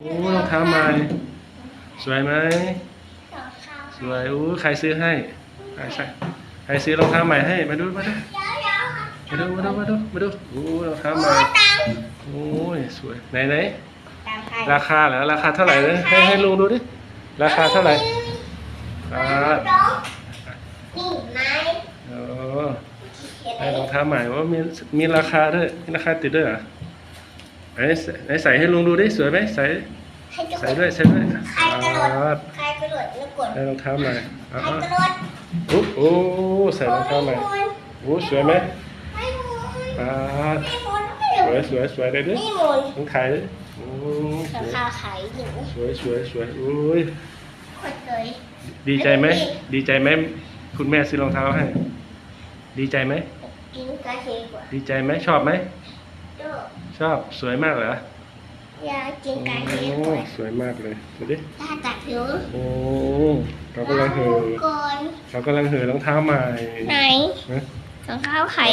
โอ้รองเท้าใหม่สวยไหมสวยอู้ใครซื้อให้ใครใส่ใครซื้อรองเท้าใหม่ให้มาดูมาดูมาดูมาดูมาดูมาดูโอ้รองเท้าใหม่โอ้ยสวยไหนไหนราคาเหรอราคาเท่าไหร่เลยให้ให้ลุงดูดิราคาเท่าไหร่อ่านี่ไหมโอ้ให้รองเท้าใหม่ว่ามีมีราคาด้วยมีราคาติดด้วยเหรอ ไหนไหนใส่ให้ลุงดูดิสวยไหมใส่ใครจะใส่ด้วยใส่ด้วยใครกระโดอ่าดใครกระโดดแล้วกดได้รองเท้าใหม่ใคอ่ารกระโดดโอ้โอ้ใส่รองเท้าใหม่โอ้สวยไหมไม่หมุนอ่าไม่หมุนไม่หสมุวยนสวยสวยเลยดิไม่หมุนต้องถ่ายดิโอ้สราวยคาขายอยู่สวยสวยสวยโอ้ยกดเลยดีใจไหมดีใจไหมคุณแม่ซื้อรองเท้าให้ ดีใจไหมกินกาแฟกว่าดีใจไหมชอบไหมโด ชอบสวยมากเหรออยากกินกาแฟโอ้กว่าสวยมากเลยดูดิถ้าตัดผิวโอ้เขากำลังเห่อก่อนเขากำลังเห่อรองเท้าใหม่ไหนนะรองเท้าไข่